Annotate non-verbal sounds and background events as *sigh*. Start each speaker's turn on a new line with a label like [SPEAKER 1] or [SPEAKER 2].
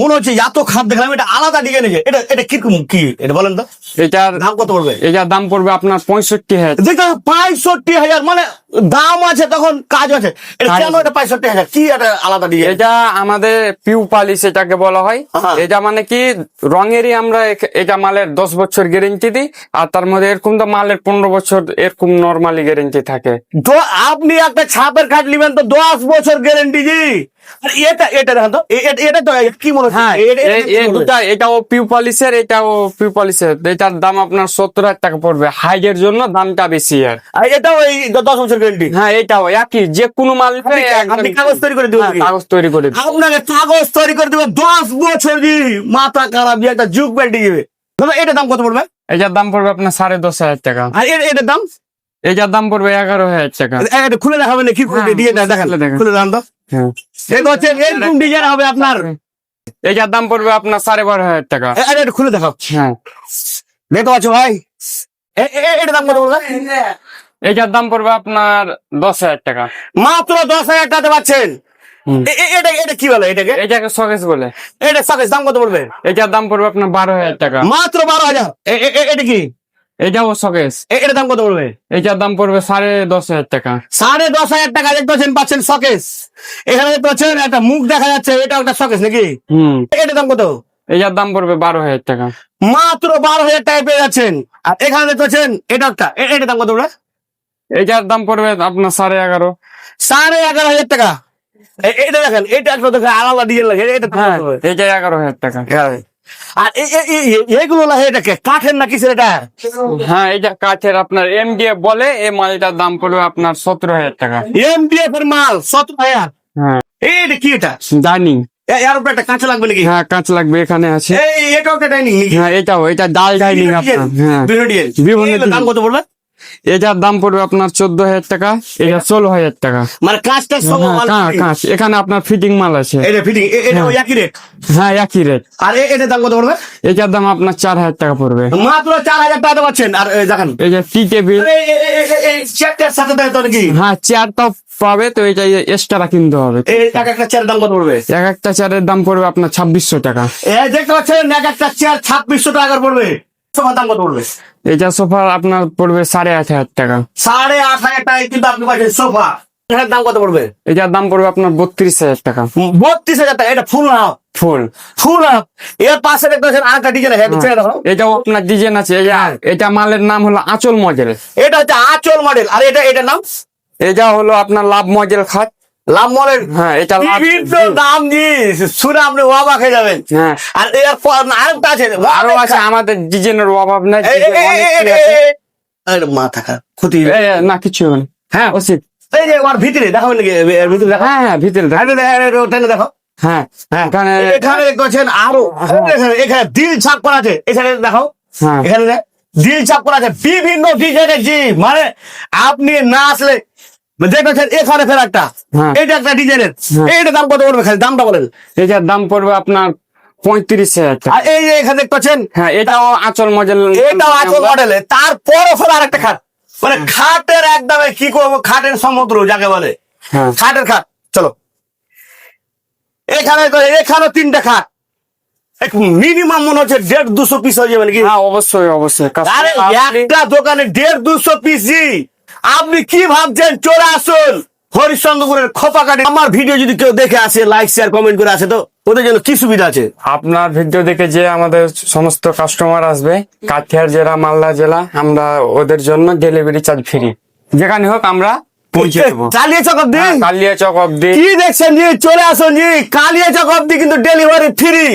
[SPEAKER 1] মনে হচ্ছে এত খাট দেখলাম এটা আলাদা ডিজাইন এটা এটা কীরকম কি? এটা বলেন তো।
[SPEAKER 2] এটার
[SPEAKER 1] দাম কত পড়বে?
[SPEAKER 2] এটার দাম পড়বে আপনার পঁয়ষট্টি হাজার।
[SPEAKER 1] দেখলাম পঁয়ষট্টি হাজার মানে দাম আছে তখন কাজ আছে। এটা কেন এটা পঁয়ষট্টি হাজার? কি এটা আলাদা ডিজাইন
[SPEAKER 2] এটা আমাদের পিউ পালিশ এটাকে বলা হয়।
[SPEAKER 1] হ্যাঁ।
[SPEAKER 2] এটা মানে কি রঙেরই আমরা এটা মালের দশ বছর গ্যারেন্টি দিই আর তার মধ্যে এরকম তো মালের পনেরো বছর এরকম নর্মালি গ্যারেন্টি থাকে।
[SPEAKER 1] আপনি একটা ছাপের খাট নেবেন তো দশ বছর গ্যারেন্টি জি আর এটা এটা দেখেন তো এটা- তো কি মনে হচ্ছে?
[SPEAKER 2] হ্যাঁ? দুটা এটাও এটার দাম আপনার সত্তর হাজার টাকা পড়বে। জন্য দামটা বেশি আর।
[SPEAKER 1] আর এটাও এই দশ বছর গ্যারেন্টি
[SPEAKER 2] হ্যাঁ এটাও একই। যে কোনো মাল
[SPEAKER 1] আপনি কাগজ তৈরি করে দিবেন
[SPEAKER 2] হ্যাঁ, কাগজ তৈরি করে
[SPEAKER 1] আপনাকে কাগজ তৈরি করে দেবে দশ বছর মাথা খারাপ একটা যুগ বেল্টে দিবে দাদা এটার দাম কত পড়বে?
[SPEAKER 2] এটার দাম পড়বে আপনার সাড়ে দশ হাজার টাকা।
[SPEAKER 1] আর এটার দাম?
[SPEAKER 2] এটার দাম পড়বে এগারো হাজার টাকা।
[SPEAKER 1] খুলে দেখাবেন না কি খুলে দিয়ে দেখেন।
[SPEAKER 2] খুলে দেখান
[SPEAKER 1] তো।
[SPEAKER 2] হ্যাঁ।
[SPEAKER 1] এটা হচ্ছে এরকম ডিজাইন হবে আপনার।
[SPEAKER 2] এটার দাম পড়বে আপনার সাড়ে বারো হাজার টাকা।
[SPEAKER 1] খুলে দেখাও।
[SPEAKER 2] হ্যাঁ।
[SPEAKER 1] দেখতে পাচ্ছ ভাই? এ- এ- এ- এটার দাম কত
[SPEAKER 2] এটার দাম পড়বে আপনার দশ হাজার টাকা।
[SPEAKER 1] মাত্র দশ হাজার টাকা পাচ্ছেন। এটা এটা কি বলে এটাকে?
[SPEAKER 2] এটাকে সকেস বলে।
[SPEAKER 1] এটা সাকেশ দাম কত পড়বে?
[SPEAKER 2] এটার দাম পড়বে আপনার বারো হাজার টাকা।
[SPEAKER 1] মাত্র বারো হাজার। এ- এ- এ- এটা কি?
[SPEAKER 2] এটাও সকেস
[SPEAKER 1] এ- এটার দাম কত পড়বে?
[SPEAKER 2] এটার দাম পড়বে সাড়ে দশ হাজার টাকা।
[SPEAKER 1] সাড়ে দশ হাজার টাকা দেখতে পাচ্ছেন পাচ্ছেন সকেস এখানে দেখতে পাচ্ছেন একটা মুখ দেখা যাচ্ছে এটা একটা সকেস নাকি?
[SPEAKER 2] হুম।
[SPEAKER 1] এটার দাম কত?
[SPEAKER 2] এটার দাম পড়বে বারো হাজার টাকা।
[SPEAKER 1] মাত্র বারো হাজার টাকা পেয়ে যাচ্ছেন। আর এখানে দেখতে পাচ্ছেন এটা একটা এটার দাম কত পড়বে?
[SPEAKER 2] এটার দাম পড়বে আপনার সাড়ে এগারো।
[SPEAKER 1] সাড়ে এগারো হাজার টাকা। এটা দেখেন এটা একটা দেখেন আলাদা ডিজাইন লাগে এটা
[SPEAKER 2] হ্যাঁ এটা এগারো হাজার টাকা।
[SPEAKER 1] আর এগুলো লাগে এটাকে কাঠের না কিসের এটা?
[SPEAKER 2] হ্যাঁ এটা কাঠের আপনার এম দিয়ে বলে এই মালটার দাম পড়বে আপনার সতেরো হাজার টাকা।
[SPEAKER 1] এমডিএফ এর মাল সতেরো হাজার?
[SPEAKER 2] হ্যাঁ।
[SPEAKER 1] এটা কি এটা?
[SPEAKER 2] ডাইনিং।
[SPEAKER 1] এ- এর উপরে একটা কাঁচা লাগবে নাকি?
[SPEAKER 2] হ্যাঁ কাঁচ লাগবে এখানে আছে।
[SPEAKER 1] এটাও একটা ডাইনিং
[SPEAKER 2] হ্যাঁ এটাও এটা ডাল ডাইনিং আপনার হ্যাঁ। বিভিন্ন
[SPEAKER 1] দাম কত পড়বে?
[SPEAKER 2] এটার দাম পড়বে আপনার চোদ্দ হাজার টাকা এটা ষোলো হাজার টাকা।
[SPEAKER 1] মানে কাঁচটা
[SPEAKER 2] হ্যাঁ কাঁচ এখানে আপনার ফিটিং মাল আছে।
[SPEAKER 1] এটা ফিটিং এটা একই রেট
[SPEAKER 2] হ্যাঁ একই রেট
[SPEAKER 1] আর এটার দাম কত পড়বে?
[SPEAKER 2] এটার দাম আপনার চার হাজার টাকা পড়বে।
[SPEAKER 1] মাত্র চার হাজার টাকা পাচ্ছেন। আর দেখেন।
[SPEAKER 2] এই যে টি টেবিল
[SPEAKER 1] চেয়ারটার সাথে দেয় তো নাকি?
[SPEAKER 2] হ্যাঁ চেয়ারটাও পাবে তো এটা এক্সট্রা কিনতে হবে।
[SPEAKER 1] এই এক একটা চেয়ারের দাম কত পড়বে?
[SPEAKER 2] এক একটা চেয়ারের দাম পড়বে আপনার ছাব্বিশশো টাকা।
[SPEAKER 1] দেখতে পাচ্ছেন এক একটা চেয়ার ছাব্বিশশো টাকা পড়বে। সোফার দাম কত পড়বে?
[SPEAKER 2] এটা সোফা আপনার পড়বে সাড়ে আট হাজার টাকা।
[SPEAKER 1] সাড়ে আট হাজার টাকা কিন্তু আপনি পাচ্ছেন সোফা। এটার দাম কত পড়বে?
[SPEAKER 2] এটার দাম পড়বে আপনার বত্রিশ হাজার টাকা।
[SPEAKER 1] বত্রিশ হাজার টাকা এটা ফুল
[SPEAKER 2] ফুল
[SPEAKER 1] ফুল আপ এর পাশে আরেকটা ডিজাইন আছে
[SPEAKER 2] এটাও আপনার ডিজাইন আছে এই যে- এটা মালের নাম হলো আঁচল মডেল
[SPEAKER 1] এটা হচ্ছে আঁচল মডেল আর এটা এটার নাম?
[SPEAKER 2] এটা হলো আপনার লাভ মডেল খাট। হ্যাঁ
[SPEAKER 1] বিভিন্ন দাম দিয়ে শুনে আপনি অবাক হয়ে যাবেন।
[SPEAKER 2] হ্যাঁ।
[SPEAKER 1] আর আরেকটা আছে
[SPEAKER 2] আরও আছে আমাদের ডিজাইনের অভাব নাই
[SPEAKER 1] মাথা ক্ষতি
[SPEAKER 2] না কিছু হবে না।
[SPEAKER 1] হ্যাঁ। এই যে ভিতরে দেখাবেন নাকি ভিতরে দেখো
[SPEAKER 2] হ্যাঁ হ্যাঁ ভিতরে দেখ। হ্যাঁ এখানে
[SPEAKER 1] এখানে দেখছেন আরও এখানে দিল ছাপ করা আছে এখানে দেখো এখানে দিল ছাপ করা আছে বিভিন্ন ডিজাইনের জি মানে আপনি না আসলে এখানে ফের একটা
[SPEAKER 2] হ্যাঁ।
[SPEAKER 1] এটা একটা ডিজাইনের।
[SPEAKER 2] হ্যাঁ।
[SPEAKER 1] এইটা দাম কত পড়বে খালি? দামটা বলেন।
[SPEAKER 2] এটার দাম পড়বে আপনার পঁয়ত্রিশ হাজার
[SPEAKER 1] আর এই যে এখানে দেখতে
[SPEAKER 2] হ্যাঁ এটাও আঁচল মডেল
[SPEAKER 1] এটাও আচল মডেলে তারপরও ফের আরেকটা খাট। মানে খাটের একদমে কি করব? খাটের সমুদ্র যাকে বলে। খাটের খাট। চলো। এখানে এখানেও তিনটা খাট। মিনিমাম মনে হচ্ছে দেড় দুশো পিস হয়ে যাবে নাকি?
[SPEAKER 2] হ্যাঁ অবশ্যই অবশ্যই।
[SPEAKER 1] আরে একটা দোকানে দেড় দুশো পিস আপনি কি ভাবছেন? চলে আসুন। হরিশ্চন্দ্রপুরের খোপা কাটে আমার ভিডিও যদি কেউ দেখে আসে লাইক শেয়ার কমেন্ট করে আসে তো ওদের জন্য কি সুবিধা আছে?
[SPEAKER 2] আপনার ভিডিও দেখে যে আমাদের সমস্ত কাস্টমার আসবে কাঠিয়ার জেলা মালদা জেলা আমরা ওদের জন্য ডেলিভারি চার্জ ফ্রি যেখানে হোক আমরা পৌঁছে দেবো। *laughs*
[SPEAKER 1] কালিয়া চক অব্দি?
[SPEAKER 2] কালিয়া চক অব্দি।
[SPEAKER 1] কি দেখছেন? জি চলে আসুন জি কালিয়া চক অব্দি কিন্তু ডেলিভারি ফ্রি